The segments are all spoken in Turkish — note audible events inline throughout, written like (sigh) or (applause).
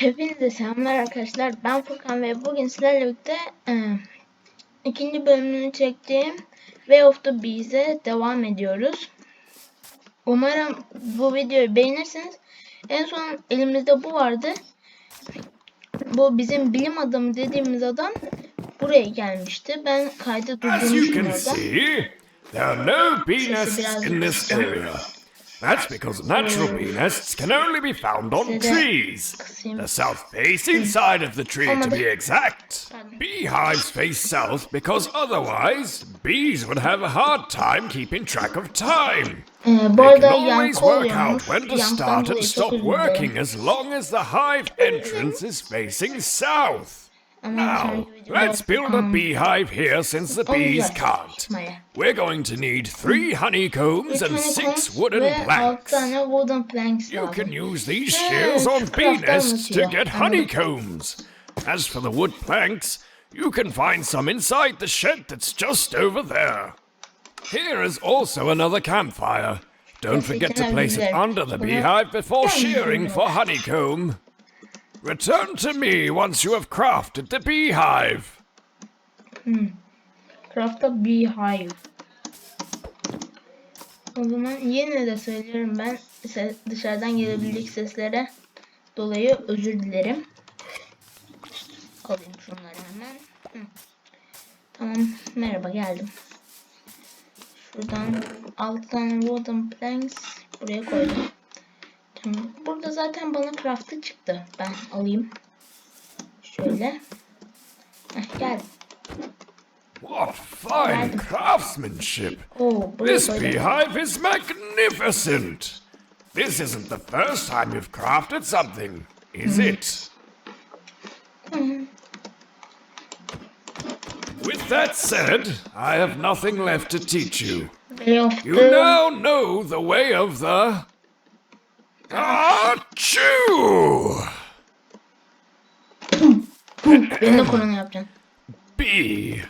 Hepinize selamlar arkadaşlar. Ben Furkan ve bugün sizlerle birlikte e, ikinci bölümünü çektiğim Way of the Bees'e devam ediyoruz. Umarım bu videoyu beğenirsiniz. En son elimizde bu vardı. Bu bizim bilim adamı dediğimiz adam buraya gelmişti. Ben kaydı can orada. nests biraz in this kısacağım. area. That's because natural bee nests can only be found on trees. The south-facing side of the tree, to be exact. Beehives face south because otherwise bees would have a hard time keeping track of time. Bu They can always work out when to start and stop working as long as the hive entrance is facing south. Now, let's build a um, beehive here since the bees can't. We're going to need three honeycombs and six wooden planks. tane wooden planks You can use these shells on bee nests to get honeycombs. As for the wood planks, you can find some inside the shed that's just over there. Here is also another campfire. Don't forget to place it under the beehive before shearing for honeycomb. Return to me once you have crafted the beehive. Craft a beehive. O zaman yine de söylüyorum ben dışarıdan gelebilecek seslere dolayı özür dilerim. Alayım şunları hemen. Hı. Tamam merhaba geldim. Şuradan 6 tane wooden planks buraya koydum. Tamam. Burada zaten bana craft'ı çıktı. Ben alayım. Şöyle. Heh, geldim. What fine craftsmanship! This beehive is magnificent! This isn't the first time you've crafted something, is hmm. it? Hmm. With that said, I have nothing left to teach you. You now know the way of the. Achoo! Benim de korona. B.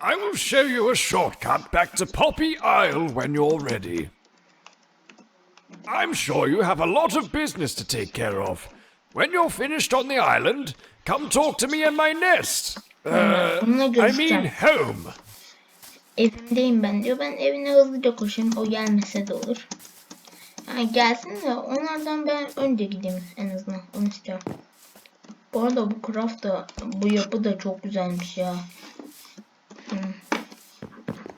I will show you a shortcut back to Poppy Isle when you're ready. I'm sure you have a lot of business to take care of. When you're finished on the island, come talk to me in my nest. Uh, I mean home. Evimdeyim ben diyor. Ben evine hızlıca koşayım. O gelmese de olur. Yani gelsin de onlardan ben önce gideyim en azından. Onu istiyorum. Bu arada bu craft da bu yapı da çok güzelmiş ya. Hmm.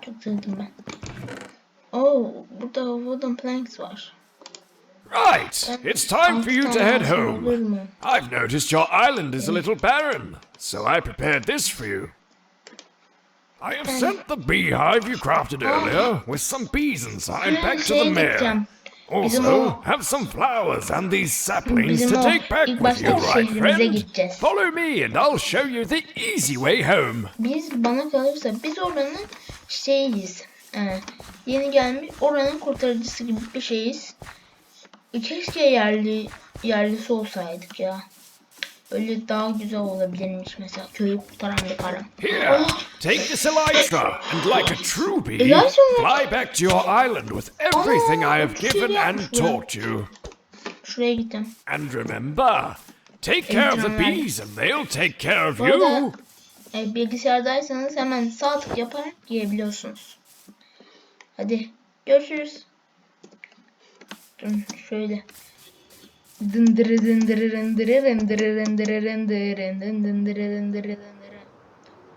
Çok sevdim ben. Oo, burada wooden planks var. Right, it's time for you to head Altı tane olur home. I've noticed your island is a little barren, so I prepared this for you. I have sent the beehive you crafted earlier with some bees inside back to the mayor. Bizim Also, o- have some flowers and these saplings Bizim to o take back ilk with başta you, right, şehrimize friend? gideceğiz. Follow me and I'll show you the easy way home. Biz bana kalırsa biz oranın şeyiz. Ee, yeni gelmiş oranın kurtarıcısı gibi bir şeyiz. Keşke yerli yerlisi olsaydık ya. Öyle daha güzel olabilirmiş mesela köyü kurtaran bir kara. Here, take this elytra and like a true bee, fly back to your island with everything I have şey given and taught you. Şuraya gittim. And remember, take care of the bees and they'll take care of you. e, bilgisayardaysanız hemen sağ tık yaparak girebiliyorsunuz. Hadi görüşürüz. Durun şöyle. Dındırı dındırı dındırı dındırı dındırı dındırı dındırı dındırı dındırı.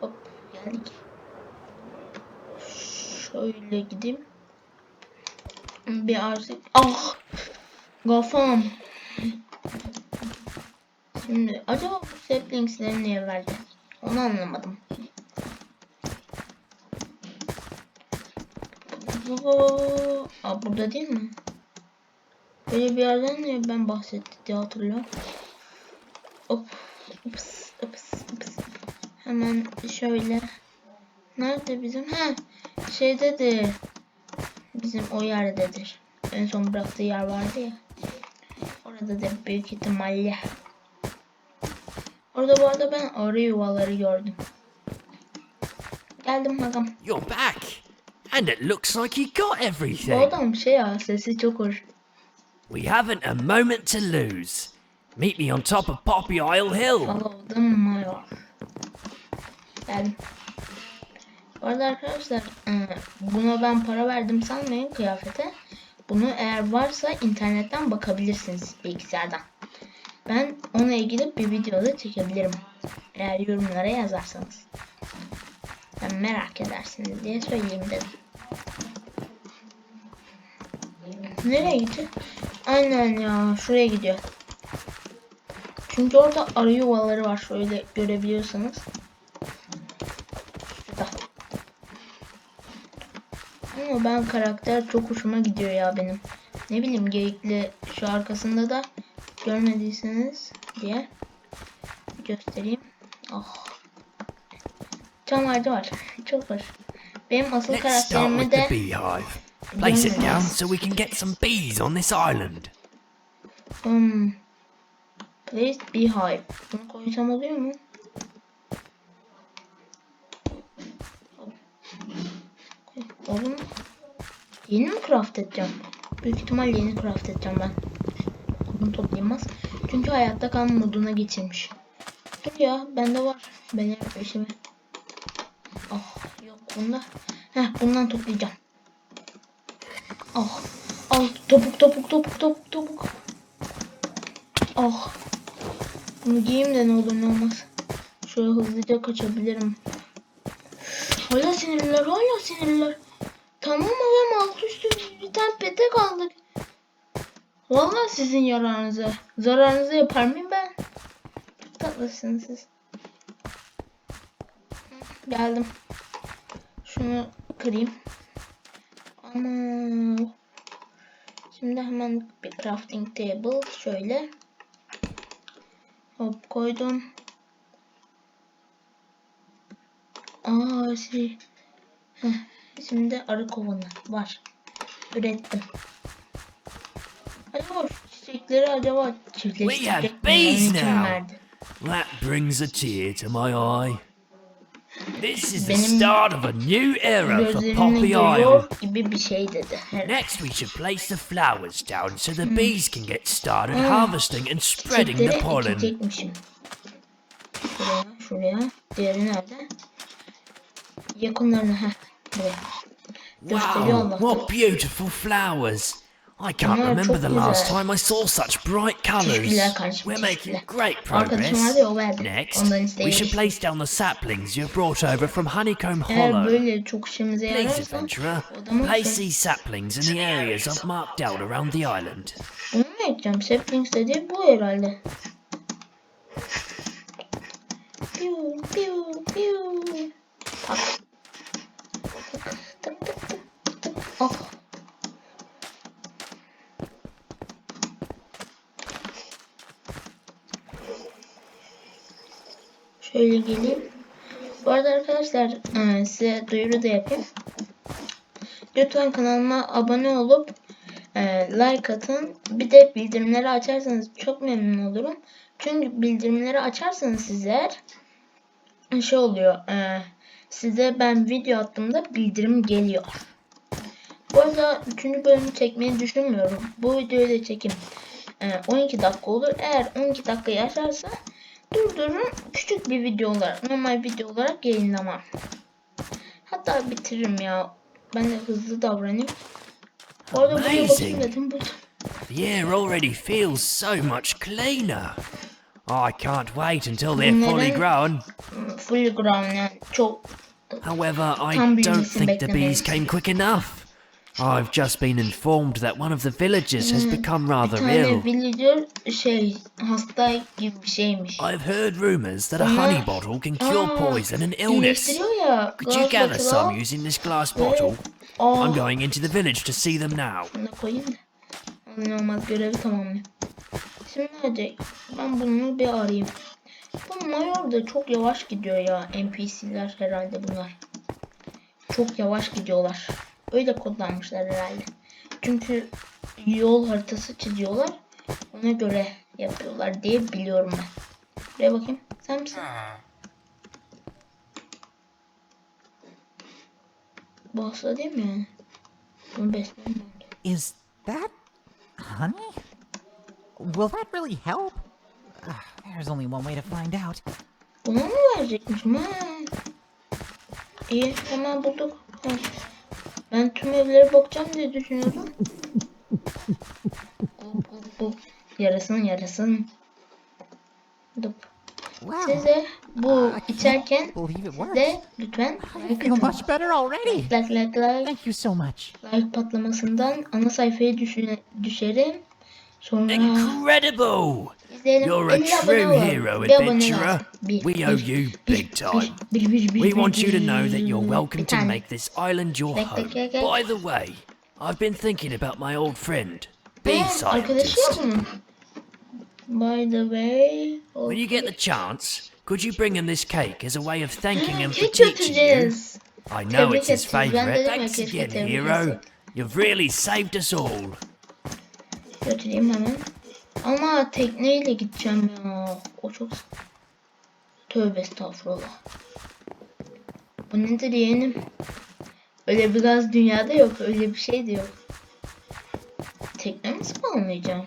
Hop geldik. Şöyle gideyim. Bir artık. Ah! Kafam. Şimdi acaba bu saplingsleri niye verdi? Onu anlamadım. Bu- Aa, burada değil mi? Böyle bir yerden niye ben bahsetti diye hatırlıyorum. Hop. Ups, ups, ups. Hemen şöyle. Nerede bizim? Ha, şeydedir. Bizim o yerdedir. En son bıraktığı yer vardı ya. Orada da büyük ihtimalle. Orada bu arada ben arı yuvaları gördüm. Geldim bakalım. You're back. And it looks like you got Bu everything. adam şey ya sesi çok hoş. We haven't a moment to lose. Meet me on top of Poppy Isle Hill. Follow the mayor. Geldim. Bu arada arkadaşlar e, buna ben para verdim sanmayın kıyafete. Bunu eğer varsa internetten bakabilirsiniz bilgisayardan. Ben onunla ilgili bir video da çekebilirim. Eğer yorumlara yazarsanız. Ben merak edersiniz diye söyleyeyim dedim. Nereye gidiyor? Aynen ya şuraya gidiyor. Çünkü orada arı yuvaları var şöyle görebiliyorsanız. Şurada. Ama ben karakter çok hoşuma gidiyor ya benim. Ne bileyim geyikli şu arkasında da görmediyseniz diye göstereyim. Oh. Çam ağacı var. (laughs) Çok hoş. Benim asıl karakterimi de. Place it down so we can get some bees on this island. Hmm. Place beehive. Bunu koysam oluyor mu? Oğlum. Yeni mi craft edeceğim? Büyük ihtimal yeni craft edeceğim ben. Bunu toplayamaz. Çünkü hayatta kalma moduna geçirmiş. Dur ya bende var. Ben yap işimi. Oh yok bunda. Heh bundan toplayacağım. Oh. Al topuk topuk topuk topuk topuk. Oh. Bunu giyeyim de ne olur ne olmaz. Şöyle hızlıca kaçabilirim. Hala sinirler hala sinirler. Tamam adam alt üstü bir tane petek aldık. Vallahi sizin yararınıza. Zararınıza yapar mıyım ben? Tatlısınız siz. Geldim. Şunu kırayım. Ama Şimdi hemen bir crafting table şöyle. Hop koydum. Aa şey. Heh, şimdi arı kovanı var. Ürettim. Acaba çiçekleri acaba çiftleştirecek mi? That brings a tear to my eye. This is the Benim start of a new era for Gözlerini Poppy Isle. görüyor gibi bir şey dedi. herhalde. Next, we should place the flowers down so the hmm. bees can get started ah, harvesting and spreading the pollen. ekecekmişim. Şuraya, şuraya. Diğeri nerede? Yakınlarına, heh. Buraya. Gösteriyor Wow, Allah. what beautiful flowers! I can't Bunlar remember the last time I saw such bright colours. We're making great progress. vardı ya, o verdi. Next, we should place down the saplings you've brought over from Honeycomb Hollow. böyle çok işimize Please, adventurer, place these saplings in the areas I've marked out around the island. bunu mu ekeceğim? Saplings dediği bu herhalde. Piu piu piu. Tak. Tak tak tak tak. tak. Oh. Şöyle geleyim. Bu arada arkadaşlar e, size duyuru da yapayım. Lütfen kanalıma abone olup e, like atın. Bir de bildirimleri açarsanız çok memnun olurum. Çünkü bildirimleri açarsanız sizler şey oluyor. E, size ben video attığımda bildirim geliyor. Bu arada 3. bölümü çekmeyi düşünmüyorum. Bu videoyu da çekeyim. E, 12 dakika olur. Eğer 12 dakika yaşarsa durdurun küçük bir video olarak normal video olarak yayınlamam. Hatta bitiririm ya. Ben de hızlı davranayım. Bu arada buraya bakayım Amazing. dedim buldum. The air already feels so much cleaner. I can't wait until they're fully grown. Full ground yani çok However, I don't think the bees came quick enough. I've just been informed that one of the villagers has become bir rather tane ill. villager şey hasta gibi bir şeymiş. I've heard rumours that a honey bottle can cure Aa, poison and illness. iyileştiriyor ya. Could you gather some using this glass bottle? Aa, I'm going into the village to see them now. Bunu koyayım da. Olmaz görevi tamamlayayım. Şimdi hadi ben bunu bir arayayım. Bu mayor da çok yavaş gidiyor ya. NPC'ler herhalde bunlar. Çok yavaş gidiyorlar. Öyle kodlanmışlar herhalde. Çünkü yol haritası çiziyorlar. Ona göre yapıyorlar diye biliyorum ben. Buraya bakayım. Sen misin? Bu hasta değil mi yani? Bunu beslemem lazım. Is that Honey? Will that really help? Ugh, there's only one way to find out. Buna mı verecekmişim ha? İyi hemen bulduk. Ha. Ben tüm evlere bakacağım diye düşünüyordum. (laughs) Yarasın yarasın. Dup. Size bu içerken de lütfen like feel atın. much better already. Like like like. Thank you so much. Like patlamasından ana sayfaya düşe- düşerim. Sonra Incredible! Izleyelim. You're a true hero, adventurer. We owe you big time. We want you to know that you're welcome to make this island your home. By the way, I've been thinking about my old friend, Bee Scientist. By the way. When you get the chance, could you bring him this cake as a way of thanking him for teaching you? I know it's his favourite. Thanks again, hero. You've really saved us all. Ama tekneyle gideceğim ya. O çok... Tövbe estağfurullah. Bu nedir yeğenim? Öyle bir gaz dünyada yok. Öyle bir şey de yok. Tekne mi spawnlayacağım?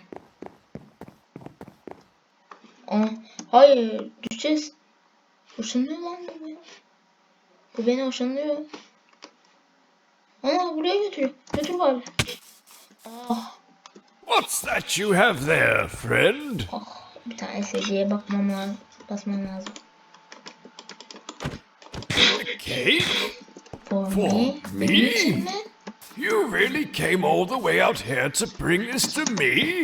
Aa, hayır. Düşeceğiz. Hoşlanıyor lan bu beni. Bu beni hoşlanıyor. Ana buraya götürüyor. Götür bari. Ah. What's that you have there, friend? Ah, bir tane SC'ye bakmam lazım. Basmam lazım. A cake? For, For me. me? Benim için mi? You really came all the way out here to bring this to me?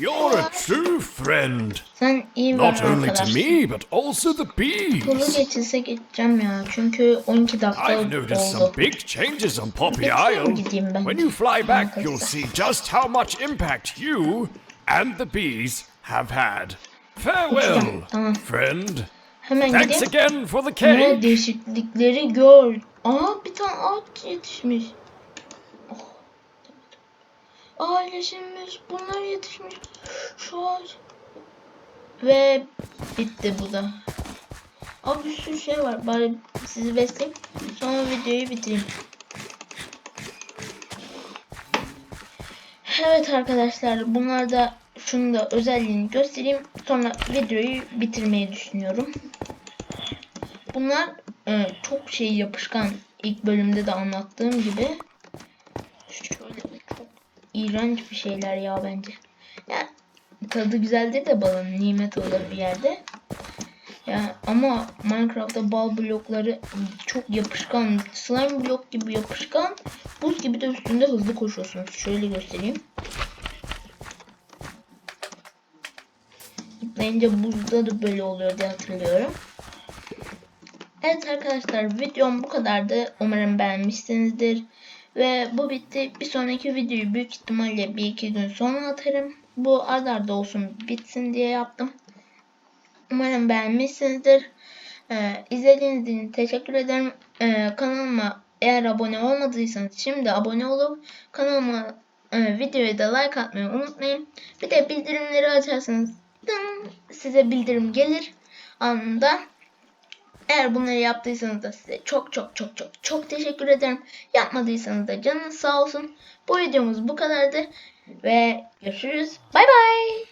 You're a true friend. Sen iyi bir Not only to arkadaşsın. me, but also the bees. geçilse gideceğim ya. Çünkü 12 dakika I've noticed some oldu. big changes on Poppy Isle. When you fly back, you'll see just how much impact you and the bees have had. Farewell, friend. Hemen Thanks gideyim. again for the Ama cake. değişiklikleri gör. Aa bir tane ağaç yetişmiş. Yeşilmiş. Bunlar yetişmiş. Şu ağaç. Ve bitti bu da. Aa bir sürü şey var. Bari sizi besleyeyim. Sonra videoyu bitireyim. Evet arkadaşlar bunlar da şunu da özelliğini göstereyim. Sonra videoyu bitirmeyi düşünüyorum. Bunlar e, çok şey yapışkan. İlk bölümde de anlattığım gibi. İğrenç bir şeyler ya bence. Ya tadı güzeldir de balın nimet olur bir yerde. Ya ama Minecraft'ta bal blokları çok yapışkan, slime blok gibi yapışkan, buz gibi de üstünde hızlı koşuyorsunuz. Şöyle göstereyim. Zıplayınca buzda da böyle oluyor diye hatırlıyorum. Evet arkadaşlar videom bu kadardı. Umarım beğenmişsinizdir. Ve bu bitti. Bir sonraki videoyu büyük ihtimalle bir iki gün sonra atarım. Bu arda arda olsun bitsin diye yaptım. Umarım beğenmişsinizdir. Ee, izlediğiniz için teşekkür ederim. Ee, kanalıma eğer abone olmadıysanız şimdi abone olup kanalıma e, videoya da like atmayı unutmayın. Bir de bildirimleri açarsanız size bildirim gelir anında. Eğer bunları yaptıysanız da size çok çok çok çok çok teşekkür ederim. Yapmadıysanız da canınız sağ olsun. Bu videomuz bu kadardı ve görüşürüz. Bay bay.